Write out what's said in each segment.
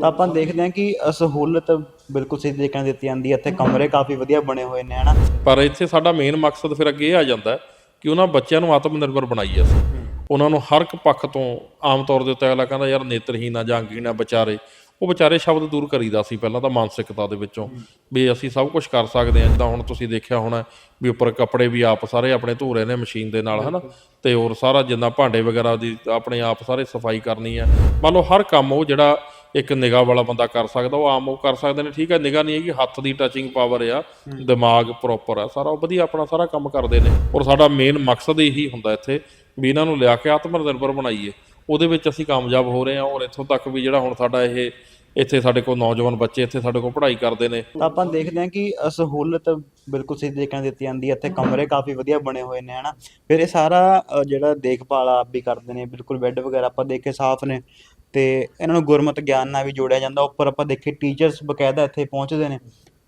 ਤਾਂ ਆਪਾਂ ਦੇਖਦੇ ਹਾਂ ਕਿ ਸਹੂਲਤ ਬਿਲਕੁਲ ਸਹੀ ਦੇਖਣ ਦਿੱਤੀ ਜਾਂਦੀ ਹੈ। ਇੱਥੇ ਕਮਰੇ ਕਾਫੀ ਵਧੀਆ ਬਣੇ ਹੋਏ ਨੇ, ਹਨਾ? ਪਰ ਇੱਥੇ ਸਾਡਾ ਮੇਨ ਮਕਸਦ ਫਿਰ ਅੱਗੇ ਇਹ ਆ ਜਾਂਦਾ ਹੈ ਕਿ ਉਹਨਾਂ ਬੱਚਿਆਂ ਨੂੰ ਆਤਮ ਨਿਰਭਰ ਬਣਾਈਏ ਅਸੀਂ। ਉਹਨਾਂ ਨੂੰ ਹਰ ਇੱਕ ਪੱਖ ਤੋਂ ਆਮ ਤੌਰ ਦੇ ਉੱਤੇ ਅਗਲਾ ਕਹਿੰਦਾ, ਯਾਰ ਨੇਤਰਹੀਨ ਆ ਜਾਂ ਅੰਗਹੀਣ ਆ ਵਿਚਾਰੇ। ਉਹ ਵਿਚਾਰੇ ਸ਼ਬਦ ਦੂਰ ਕਰੀਦਾ ਸੀ ਪਹਿਲਾਂ ਤਾਂ ਮਾਨਸਿਕਤਾ ਦੇ ਵਿੱਚੋਂ, ਵੀ ਅਸੀਂ ਸਭ ਕੁਝ ਕਰ ਸਕਦੇ ਹਾਂ। ਜਿੱਦਾਂ ਹੁਣ ਤੁਸੀਂ ਦੇਖਿਆ ਹੋਣਾ ਵੀ ਉੱਪਰ ਕੱਪੜੇ ਵੀ ਆਪ ਸਾਰੇ ਆਪਣੇ ਧੋ ਰਹੇ ਨੇ ਮਸ਼ੀਨ ਦੇ ਨਾਲ, ਹਨਾ? ਤੇ ਹੋਰ ਸਾਰਾ ਜਿੰਨਾ ਭਾਂਡੇ ਵਗੈਰਾ ਦੀ ਆਪਣੇ ਆਪ ਸਾਰੇ ਸਫ਼ਾਈ ਕਰਨੀ ਹੈ। ਮੰਨ ਲਓ ਹਰ ਕੰਮ ਉਹ ਜਿਹੜਾ ਇੱਕ ਨਿਗਾਹ ਵਾਲਾ ਬੰਦਾ ਕਰ ਸਕਦਾ ਉਹ ਆਮ ਉਹ ਕਰ ਸਕਦੇ ਨੇ ਠੀਕ ਹੈ ਨਿਗਾਹ ਨਹੀਂ ਹੈਗੀ ਹੱਥ ਦੀ ਟੱਚਿੰਗ ਪਾਵਰ ਆ ਦਿਮਾਗ ਪ੍ਰੋਪਰ ਆ ਸਾਰਾ ਉਹ ਵਧੀਆ ਆਪਣਾ ਸਾਰਾ ਕੰਮ ਕਰਦੇ ਨੇ ਔਰ ਸਾਡਾ ਮੇਨ ਮਕਸਦ ਇਹੀ ਹੁੰਦਾ ਇੱਥੇ ਵੀ ਇਹਨਾਂ ਨੂੰ ਲਿਆ ਕੇ ਆਤਮ ਨਿਰਭਰ ਬਣਾਈਏ ਉਹਦੇ ਵਿੱਚ ਅਸੀਂ ਕਾਮਯਾਬ ਹੋ ਰਹੇ ਹਾਂ ਔਰ ਇੱਥੋਂ ਤੱਕ ਵੀ ਜਿਹੜਾ ਹੁਣ ਸਾਡਾ ਇਹ ਇੱਥੇ ਸਾਡੇ ਕੋਲ ਨੌਜਵਾਨ ਬੱਚੇ ਇੱਥੇ ਸਾਡੇ ਕੋਲ ਪੜ੍ਹਾਈ ਕਰਦੇ ਨੇ। ਤਾਂ ਆਪਾਂ ਦੇਖਦੇ ਹਾਂ ਕਿ ਸਹੂਲਤ ਬਿਲਕੁਲ ਸਹੀ ਤਰੀਕੇ ਨਾਲ ਦਿੱਤੀ ਜਾਂਦੀ ਹੈ ਇੱਥੇ ਕਮਰੇ ਕਾਫੀ ਵਧੀਆ ਬਣੇ ਹੋਏ ਨੇ ਹਨਾ। ਫਿਰ ਇਹ ਸਾਰਾ ਜਿਹੜਾ ਦੇਖਭਾਲ ਆਪ ਵੀ ਕਰਦੇ ਨੇ ਬਿਲਕੁਲ ਬੈੱਡ ਵਗੈਰਾ ਆਪਾਂ ਦੇਖੇ ਸਾਫ਼ ਨੇ ਤੇ ਇਹਨਾਂ ਨੂੰ ਗੁਰਮਤ ਗਿਆਨ ਨਾਲ ਵੀ ਜੋੜਿਆ ਜਾਂਦਾ। ਉੱਪਰ ਆਪਾਂ ਦੇਖੇ ਟੀਚਰਸ ਬਕਾਇਦਾ ਇੱਥੇ ਪਹੁੰਚਦੇ ਨੇ,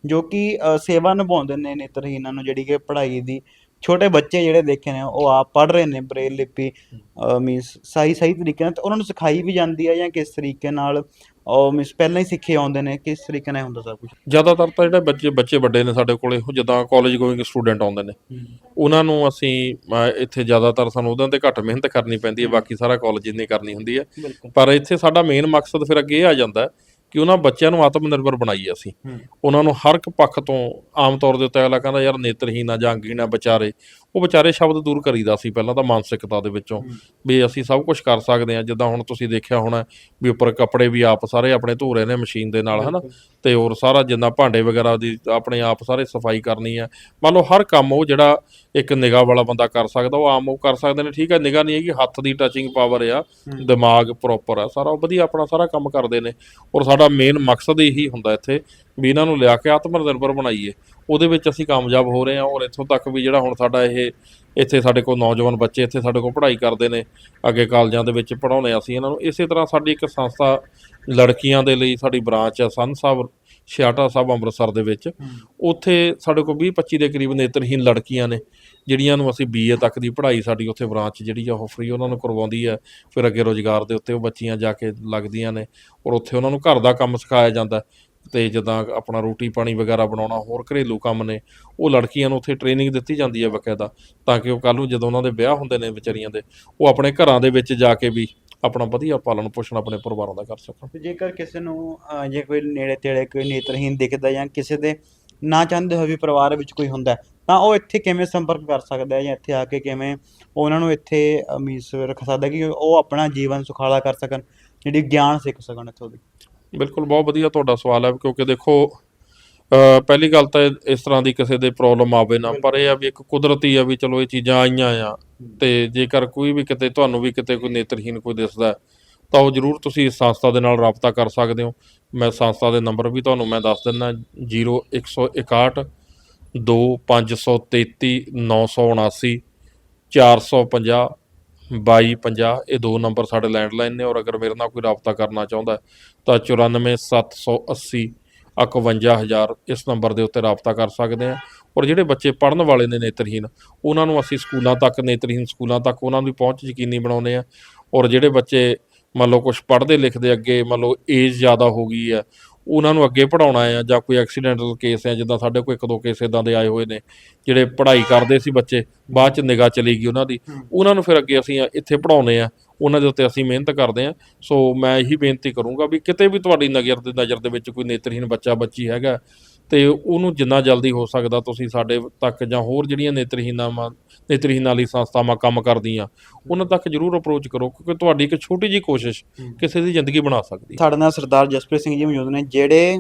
ਜੋ ਕਿ ਸੇਵਾ ਨਿਭਾਉਂਦੇ ਨੇ ਨੇਤਰਹੀਨਾਂ ਨੂੰ, ਜਿਹੜੀ ਕਿ ਪੜ੍ਹਾਈ ਦੀ। ਛੋਟੇ ਬੱਚੇ ਜਿਹੜੇ ਦੇਖੇ ਨੇ, ਉਹ ਆਪ ਪੜ੍ਹ ਰਹੇ ਨੇ ਬ੍ਰੇਲ ਲਿਪੀ ਮੀਨਸ ਸਹੀ ਸਹੀ ਤਰੀਕੇ ਨਾਲ, ਤੇ ਉਹਨਾਂ ਨੂੰ ਸਿਖਾਈ ਵੀ ਜਾਂਦੀ ਹੈ ਜਾਂ ਕਿਸ ਤਰੀਕੇ ਨਾਲ ਉਹ ਮੀਨਸ ਪਹਿਲਾਂ ਹੀ ਸਿੱਖੇ ਆਉਂਦੇ ਨੇ ਕਿਸ ਤਰੀਕੇ ਨਾਲ ਹੁੰਦਾ ਸਭ ਕੁਝ ਜ਼ਿਆਦਾਤਰ ਤਾਂ ਜਿਹੜੇ ਬੱਚੇ ਬੱਚੇ ਵੱਡੇ ਨੇ ਸਾਡੇ ਕੋਲੇ ਉਹ ਜਿੱਦਾਂ ਕਾਲਜ ਗੋਇੰਗ ਸਟੂਡੈਂਟ ਆਉਂਦੇ ਨੇ। ਉਹਨਾਂ ਨੂੰ ਅਸੀਂ ਇੱਥੇ ਜ਼ਿਆਦਾਤਰ ਸਾਨੂੰ ਉਹਨਾਂ ਤੇ ਘੱਟ ਮਿਹਨਤ ਕਰਨੀ ਪੈਂਦੀ ਹੈ ਬਾਕੀ ਸਾਰਾ ਕਾਲਜ ਨੇ ਕਰਨੀ ਹੁੰਦੀ ਹੈ। ਪਰ ਇੱਥੇ ਸਾਡਾ ਮੇਨ ਮਕਸਦ ਫਿਰ ਅੱਗੇ ਇਹ ਆ ਜਾਂਦਾ ਹੈ ਕਿ ਉਹਨਾਂ ਬੱਚਿਆਂ ਨੂੰ ਆਤਮ ਨਿਰਭਰ ਬਣਾਈਏ ਅਸੀਂ। ਉਹਨਾਂ ਨੂੰ ਹਰ ਇੱਕ ਪੱਖ ਤੋਂ ਆਮ ਤੌਰ ਦੇ ਉੱਤੇ ਅਗਲਾ ਕਹਿੰਦਾ ਯਾਰ ਨੇਤਰਹੀਨ ਆ ਜਾਂ ਅੰਗਹੀਣ ਆ ਵਿਚਾਰੇ। ਉਹ ਵਿਚਾਰੇ ਸ਼ਬਦ ਦੂਰ ਕਰੀਦਾ ਸੀ ਪਹਿਲਾਂ ਤਾਂ ਮਾਨਸਿਕਤਾ ਦੇ ਵਿੱਚੋਂ। ਵੀ ਅਸੀਂ ਸਭ ਕੁਝ ਕਰ ਸਕਦੇ ਹਾਂ ਜਿੱਦਾਂ ਹੁਣ ਤੁਸੀਂ ਦੇਖਿਆ ਹੋਣਾ ਵੀ ਉੱਪਰ ਕੱਪੜੇ ਵੀ ਆਪ ਸਾਰੇ ਆਪਣੇ ਧੋ ਰਹੇ ਨੇ ਮਸ਼ੀਨ ਦੇ ਨਾਲ ਹਨਾ? ਤੇ ਹੋਰ ਸਾਰਾ ਜਿੰਨਾ ਭਾਂਡੇ ਵਗੈਰਾ ਦੀ ਆਪਣੇ ਆਪ ਸਾਰੇ ਸਫ਼ਾਈ ਕਰਨੀ ਹੈ ਮੰਨ ਲਓ ਹਰ ਕੰਮ ਉਹ ਜਿਹੜਾ ਇੱਕ ਨਿਗਾਹ ਵਾਲਾ ਬੰਦਾ ਕਰ ਸਕਦਾ ਉਹ ਆਮ ਉਹ ਕਰ ਸਕਦੇ ਨੇ। ਠੀਕ ਹੈ ਨਿਗਾਹ ਨਹੀਂ ਹੈਗੀ ਹੱਥ ਦੀ ਟੱਚਿੰਗ ਪਾਵਰ ਆ ਦਿਮਾਗ ਪ੍ਰੋਪਰ ਆ ਸਾਰਾ ਉਹ ਵਧੀਆ ਆਪਣਾ ਸਾਰਾ ਕੰਮ ਕਰਦੇ ਨੇ। ਔਰ ਸਾਡਾ ਮੇਨ ਮਕਸਦ ਇਹੀ ਹੁੰਦਾ ਇੱਥੇ ਵੀ ਇਹਨਾਂ ਨੂੰ ਲਿਆ ਕੇ ਆਤਮ ਨਿਰਭਰ ਬਣਾਈਏ। ਉਹਦੇ ਵਿੱਚ ਅਸੀਂ ਕਾਮਯਾਬ ਹੋ ਰਹੇ ਹਾਂ ਔਰ ਇੱਥੋਂ ਤੱਕ ਵੀ ਜਿਹੜਾ ਹੁਣ ਸਾਡਾ ਇਹ ਇੱਥੇ ਸਾਡੇ ਕੋਲ ਨੌਜਵਾਨ ਬੱਚੇ ਇੱਥੇ ਸਾਡੇ ਕੋਲ ਪੜ੍ਹਾਈ ਕਰਦੇ ਨੇ ਅੱਗੇ ਕਾਲਜਾਂ ਦੇ ਵਿੱਚ ਪੜ੍ਹਾਉਂਦੇ ਹਾਂ ਅਸੀਂ ਇਹਨਾਂ ਨੂੰ। ਇਸੇ ਤਰ੍ਹਾਂ ਸਾਡੀ ਇੱਕ ਸੰਸਥਾ ਲੜਕੀਆਂ ਦੇ ਲਈ ਸਾਡੀ ਬ੍ਰਾਂਚ ਹੈ ਸੰਨ ਸਾਹਿਬ ਛਿਆਟਾ ਸਾਹਿਬ ਅੰਮ੍ਰਿਤਸਰ ਦੇ ਵਿੱਚ। ਉੱਥੇ ਸਾਡੇ ਕੋਲ 20 25 ਦੇ ਕਰੀਬ ਨੇਤਰਹੀਨ ਲੜਕੀਆਂ ਨੇ ਜਿਹੜੀਆਂ ਨੂੰ ਅਸੀਂ ਬੀਏ ਤੱਕ ਦੀ ਪੜ੍ਹਾਈ ਸਾਡੀ ਉੱਥੇ ਬ੍ਰਾਂਚ ਜਿਹੜੀ ਆ ਉਹ ਫ੍ਰੀ ਉਹਨਾਂ ਨੂੰ ਕਰਵਾਉਂਦੀ ਹੈ ਫਿਰ ਅੱਗੇ ਰੋਜ਼ਗਾਰ ਦੇ ਉੱਤੇ ਉਹ ਬੱਚੀਆਂ ਜਾ ਕੇ ਲੱਗਦੀਆਂ ਨੇ ਔਰ ਉੱਥੇ ਉਹਨਾਂ ਨੂੰ ਘਰ ਦਾ ਕੰਮ ਸਿਖਾਇਆ ਜਾਂਦਾ। ਤੇ ਜਿੱਦਾਂ ਆਪਣਾ ਰੋਟੀ ਪਾਣੀ ਵਗੈਰਾ ਬਣਾਉਣਾ ਹੋਰ ਘਰੇਲੂ ਕੰਮ ਨੇ ਉਹ ਲੜਕੀਆਂ ਨੂੰ ਉੱਥੇ ਟ੍ਰੇਨਿੰਗ ਦਿੱਤੀ ਜਾਂਦੀ ਹੈ ਬਕਾਇਦਾ ਤਾਂ ਕਿ ਉਹ ਕੱਲ੍ਹ ਨੂੰ ਜਦੋਂ ਉਹਨਾਂ ਦੇ ਵਿਆਹ ਹੁੰਦੇ ਨੇ ਵਿਚਾਰੀਆਂ ਦੇ ਉਹ ਆਪਣੇ ਘਰਾਂ ਦੇ ਵਿੱਚ ਜਾ ਕੇ ਵੀ ਆਪਣਾ ਵਧੀਆ ਪਾਲਣ ਪੋਸ਼ਣ ਆਪਣੇ ਪਰਿਵਾਰਾਂ ਦਾ ਕਰ ਸਕਣ। ਤੇ ਜੇਕਰ ਕਿਸੇ ਨੂੰ ਅਹ, ਜੇ ਕੋਈ ਨੇੜੇ ਤੇੜੇ ਕੋਈ ਨੇਤਰਹੀਨ ਦਿਖਦਾ ਜਾਂ ਕਿਸੇ ਦੇ ਨਾ ਚਾਹੁੰਦੇ ਹੋਏ ਵੀ ਪਰਿਵਾਰ ਵਿੱਚ ਕੋਈ ਹੁੰਦਾ ਹੈ, ਤਾਂ ਉਹ ਇੱਥੇ ਕਿਵੇਂ ਸੰਪਰਕ ਕਰ ਸਕਦਾ ਹੈ ਜਾਂ ਇੱਥੇ ਆ ਕੇ ਕਿਵੇਂ ਉਹਨਾਂ ਨੂੰ ਇੱਥੇ ਮੀਨਸ ਰੱਖ ਸਕਦਾ ਕਿ ਉਹ ਆਪਣਾ ਜੀਵਨ ਸੁਖਾਲਾ ਕਰ ਸਕਣ ਜਿਹੜੀ ਗਿਆਨ ਸਿੱਖ ਸਕਣ ਇੱਥੋਂ ਦੀ? ਬਿਲਕੁਲ ਬਹੁਤ ਵਧੀਆ ਤੁਹਾਡਾ ਸਵਾਲ ਹੈ, ਕਿਉਂਕਿ ਦੇਖੋ ਪਹਿਲੀ ਗੱਲ ਤਾਂ ਇਸ ਤਰ੍ਹਾਂ ਦੀ ਕਿਸੇ ਦੇ ਪ੍ਰੋਬਲਮ ਆਵੇ ਨਾ, ਪਰ ਇਹ ਆ ਵੀ ਇੱਕ ਕੁਦਰਤੀ ਆ ਵੀ ਚਲੋ ਇਹ ਚੀਜ਼ਾਂ ਆਈਆਂ ਆ, ਤੇ ਜੇਕਰ ਕੋਈ ਵੀ ਕਿਤੇ, ਤੁਹਾਨੂੰ ਵੀ ਕਿਤੇ ਕੋਈ ਨੇਤਰਹੀਨ ਕੋਈ ਦਿਸਦਾ, ਤਾਂ ਉਹ ਜਰੂਰ ਤੁਸੀਂ ਇਸ ਸੰਸਥਾ ਦੇ ਨਾਲ ਰਾਬਤਾ ਕਰ ਸਕਦੇ ਹੋ। ਮੈਂ ਸੰਸਥਾ ਦੇ ਨੰਬਰ ਵੀ ਤੁਹਾਨੂੰ ਮੈਂ ਦੱਸ ਦਿੰਦਾ 0161 2533 979 450 2250 ਇਹ ਦੋ ਨੰਬਰ ਸਾਡੇ ਲੈਂਡਲਾਈਨ ਨੇ ਔਰ ਅਗਰ ਮੇਰੇ ਨਾਲ ਕੋਈ ਰਾਬਤਾ ਕਰਨਾ ਚਾਹੁੰਦਾ ਹੈ, ਤਾਂ 94780 51000 ਇਸ ਨੰਬਰ ਦੇ ਉੱਤੇ ਰਾਬਤਾ ਕਰ ਸਕਦੇ ਆ ਔਰ ਜਿਹੜੇ ਬੱਚੇ ਪੜ੍ਹਨ ਵਾਲੇ ਨੇ ਨੇਤਰਹੀਨ ਉਹਨਾਂ ਨੂੰ ਅਸੀਂ ਸਕੂਲਾਂ ਤੱਕ ਨੇਤਰਹੀਨ ਸਕੂਲਾਂ ਤੱਕ ਉਹਨਾਂ ਦੀ ਪਹੁੰਚ ਯਕੀਨੀ ਬਣਾਉਂਦੇ ਆ ਔਰ ਜਿਹੜੇ ਬੱਚੇ ਮੰਨ ਲਓ ਕੁਝ ਪੜ੍ਹਦੇ ਲਿਖਦੇ ਅੱਗੇ ਮੰਨ ਲਓ ਏਜ ਜ਼ਿਆਦਾ ਹੋ ਗਈ ਹੈ ਉਹਨਾਂ ਨੂੰ ਅੱਗੇ ਪੜਾਉਣਾ ਆ ਜਾਂ ਕੋਈ ਐਕਸੀਡੈਂਟਲ ਕੇਸ ਹੈ ਜਿੱਦਾਂ ਸਾਡੇ ਕੋਲ ਇੱਕ ਦੋ ਕੇਸ ਇਦਾਂ ਦੇ ਆਏ ਹੋਏ ਨੇ ਜਿਹੜੇ ਪੜ੍ਹਾਈ ਕਰਦੇ ਸੀ ਬੱਚੇ ਬਾਅਦ ਚ ਨਿਗਾਹ ਚਲੀ ਗਈ ਉਹਨਾਂ ਦੀ। ਉਹਨਾਂ ਨੂੰ ਫਿਰ ਅੱਗੇ ਅਸੀਂ ਇੱਥੇ ਪੜਾਉਨੇ ਆ ਉਹਨਾਂ ਦੇ ਉੱਤੇ ਅਸੀਂ ਮਿਹਨਤ ਕਰਦੇ ਆ। ਸੋ ਮੈਂ ਇਹੀ ਬੇਨਤੀ ਕਰੂੰਗਾ ਵੀ ਕਿਤੇ ਵੀ ਤੁਹਾਡੀ ਨਜ਼ਰ ਦੇ ਨਜ਼ਰ ਦੇ ਵਿੱਚ ਕੋਈ ਨੇਤਰਹੀਨ ਬੱਚਾ ਬੱਚੀ ਹੈਗਾ ਤੇ ਉਹਨੂੰ ਜਿੰਨਾ ਜਲਦੀ ਹੋ ਸਕਦਾ ਤੁਸੀਂ ਸਾਡੇ ਤੱਕ ਜਾਂ ਹੋਰ ਜਿਹੜੀਆਂ ਨੇਤਰਹੀਨਾਂ ਵਾ ਨੇਤਰਹੀਨਾਂ ਵਾਲੀ ਸੰਸਥਾਵਾਂ ਕੰਮ ਕਰਦੀਆਂ ਉਹਨਾਂ ਤੱਕ ਜਰੂਰ ਅਪਰੋਚ ਕਰੋ ਕਿਉਂਕਿ ਤੁਹਾਡੀ ਇੱਕ ਛੋਟੀ ਜੀ ਕੋਸ਼ਿਸ਼ ਕਿਸੇ ਦੀ ਜ਼ਿੰਦਗੀ ਬਣਾ ਸਕਦੀ। ਹੈ ਸਾਡੇ ਨਾਲ ਸਰਦਾਰ ਜਸਪ੍ਰੀਤ ਸਿੰਘ ਜੀ ਮੌਜੂਦ ਨੇ ਜਿਹੜੇ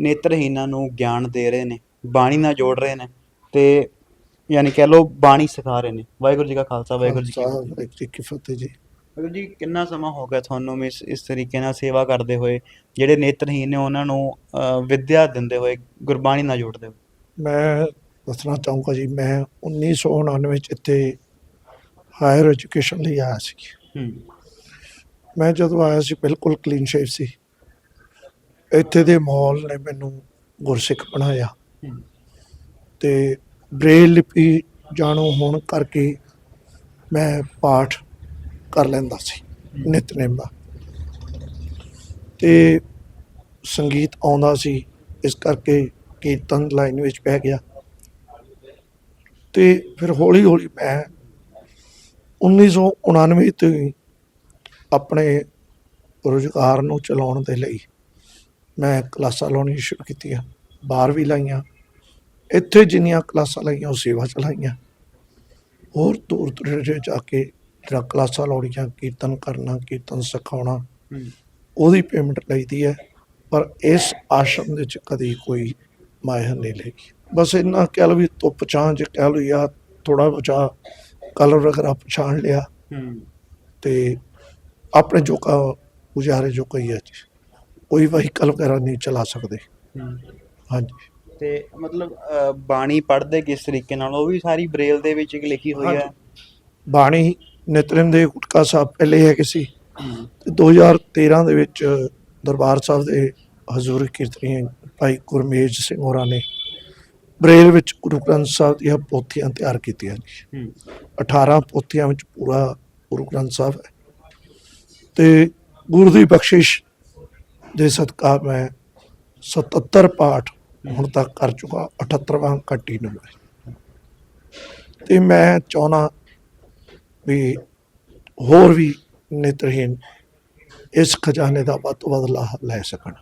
ਨੇਤਰਹੀਨਾਂ ਨੂੰ ਗਿਆਨ ਦੇ ਰਹੇ ਨੇ ਬਾਣੀ ਨਾਲ ਜੋੜ ਰਹੇ ਨੇ ਤੇ ਯਾਨੀ ਕਹਿ ਲਓ ਬਾਣੀ ਸਿਖਾ ਰਹੇ ਨੇ। ਵਾਹਿਗੁਰੂ ਜੀ ਕਾ ਖਾਲਸਾ ਵਾਹਿਗੁਰੂ ਜੀ ਕੀ ਫਤਿਹ ਜੀ। ਫਤਿਹ ਜੀ ਕਿੰਨਾ ਸਮਾਂ ਹੋ ਗਿਆ ਤੁਹਾਨੂੰ ਇਸ ਇਸ ਤਰੀਕੇ ਨਾਲ ਸੇਵਾ ਕਰਦੇ ਹੋਏ ਜਿਹੜੇ ਨੇਤਰਹੀਨ ਨੇ ਉਹਨਾਂ ਨੂੰ ਵਿੱਦਿਆ ਦਿੰਦੇ ਹੋਏ ਗੁਰਬਾਣੀ ਨਾਲ ਜੋੜਦੇ ਹੋਏ? ਮੈਂ ਦੱਸਣਾ ਚਾਹੂੰਗਾ ਜੀ ਮੈਂ 1999 ਵਿੱਚ ਇੱਥੇ ਹਾਇਰ ਐਜੂਕੇਸ਼ਨ ਲਈ ਆਇਆ ਸੀ। ਹੂੰ। ਮੈਂ ਜਦੋਂ ਆਇਆ ਸੀ ਬਿਲਕੁਲ ਕਲੀਨ ਸ਼ੇਵ ਸੀ। ਇੱਥੇ ਦੇ ਮਾਹੌਲ ਨੇ ਮੈਨੂੰ ਗੁਰਸਿੱਖ ਬਣਾਇਆ। ਤੇ ਬ੍ਰੇਲ ਲਿਪੀ ਜਾਣੂ ਹੋਣ ਕਰਕੇ ਮੈਂ ਪਾਠ ਕਰ ਲੈਂਦਾ ਸੀ ਨਿਤਨੇਮ ਦਾ ਤੇ ਸੰਗੀਤ ਆਉਂਦਾ ਸੀ ਇਸ ਕਰਕੇ ਕੀਰਤਨ ਲਾਈਨ ਵਿੱਚ ਪੈ ਗਿਆ। ਤੇ ਫਿਰ ਹੌਲੀ ਹੌਲੀ ਮੈਂ 1999 ਤੋਂ ਆਪਣੇ ਰੁਜ਼ਗਾਰ ਨੂੰ ਚਲਾਉਣ ਦੇ ਲਈ ਮੈਂ ਕਲਾਸਾਂ ਲਾਉਣੀਆਂ ਸ਼ੁਰੂ ਕੀਤੀਆਂ ਬਾਹਰ ਵੀ ਲਾਈਆਂ। ਇੱਥੇ ਜਿੰਨੀਆਂ ਕਲਾਸਾਂ ਲਾਈਆਂ ਉਹ ਸੇਵਾ ਚਲਾਈਆਂ ਹੋਰ ਦੂਰ ਦੂਰ ਜਾ ਕੇ ਜਿਹੜਾ ਕਲਾਸਾਂ ਲਾਉਣੀਆਂ ਕੀਰਤਨ ਕਰਨਾ ਕੀਰਤਨ ਸਿਖਾਉਣਾ ਉਹਦੀ ਪੇਮੈਂਟ ਲਈਦੀ ਹੈ ਪਰ ਇਸ ਆਸ਼ਰਮ ਦੇ ਵਿੱਚ ਕਦੀ ਕੋਈ ਮਾਇਰ ਨਹੀਂ ਲਈ ਬਸ ਇੰਨਾ ਕਹਿ ਲਓ ਵੀ ਧੁੱਪ ਚ ਕਹਿ ਲਓ ਜਾਂ ਥੋੜਾ ਬਚਾ ਕਲਰ ਵਗੈਰਾ ਪਛਾਣ ਲਿਆ ਤੇ ਆਪਣੇ ਜੋਗਾ ਗੁਜ਼ਾਰੇ ਜੋ ਕੋਈ ਹੈ ਜੀ। ਕੋਈ ਵਹੀਕਲ ਵਗੈਰਾ ਨਹੀਂ ਚਲਾ ਸਕਦੇ। ਹਾਂਜੀ। ਤੇ ਮਤਲਬ ਬਾਣੀ ਪੜ੍ਹਦੇ ਕਿਸ ਤਰੀਕੇ ਨਾਲ? ਉਹ ਵੀ ਸਾਰੀ ਬ੍ਰੇਲ ਦੇ ਵਿੱਚ ਲਿਖੀ ਹੋਈ ਹੈ। ਬਾਣੀ ਨਿਤਰਿਮ ਦੇ ਗੁਟਕਾ ਸਾਹਿਬ ਪਹਿਲੇ ਹੈਗੇ ਸੀ। ਤੇ 2013 ਦੇ ਵਿੱਚ ਦਰਬਾਰ ਸਾਹਿਬ ਦੇ ਹਜ਼ੂਰ ਕੀਰਤਨੀ ਭਾਈ ਗੁਰਮੇਜ ਸਿੰਘ ਹੋਰਾਂ ਨੇ ਬਰੇਲ ਵਿੱਚ ਗੁਰੂ ਗ੍ਰੰਥ ਸਾਹਿਬ ਦੀਆਂ ਪੋਥੀਆਂ ਤਿਆਰ ਕੀਤੀਆਂ ਜੀ ਹੂੰ। 18 ਪੋਥੀਆਂ ਵਿੱਚ ਪੂਰਾ ਗੁਰੂ ਗ੍ਰੰਥ ਸਾਹਿਬ ਹੈ। ਤੇ ਗੁਰੂ ਦੀ ਬਖਸ਼ਿਸ਼ ਦੇ ਸਦਕਾ ਮੈਂ 77 ਪਾਠ ਹੁਣ ਤੱਕ ਕਰ ਚੁੱਕਾ 78ਵਾਂ ਕੰਟੀਨਿਊ ਹੈ ਤੇ ਮੈਂ ਚਾਹਣਾ ਵੀ ਹੋਰ ਵੀ ਨੇਤਰਹੀਨ ਇਸ ਖਜ਼ਾਨੇ ਦਾ ਵੱਧ ਤੋਂ ਵੱਧ ਲਾਭ ਲੈ ਸਕਣ।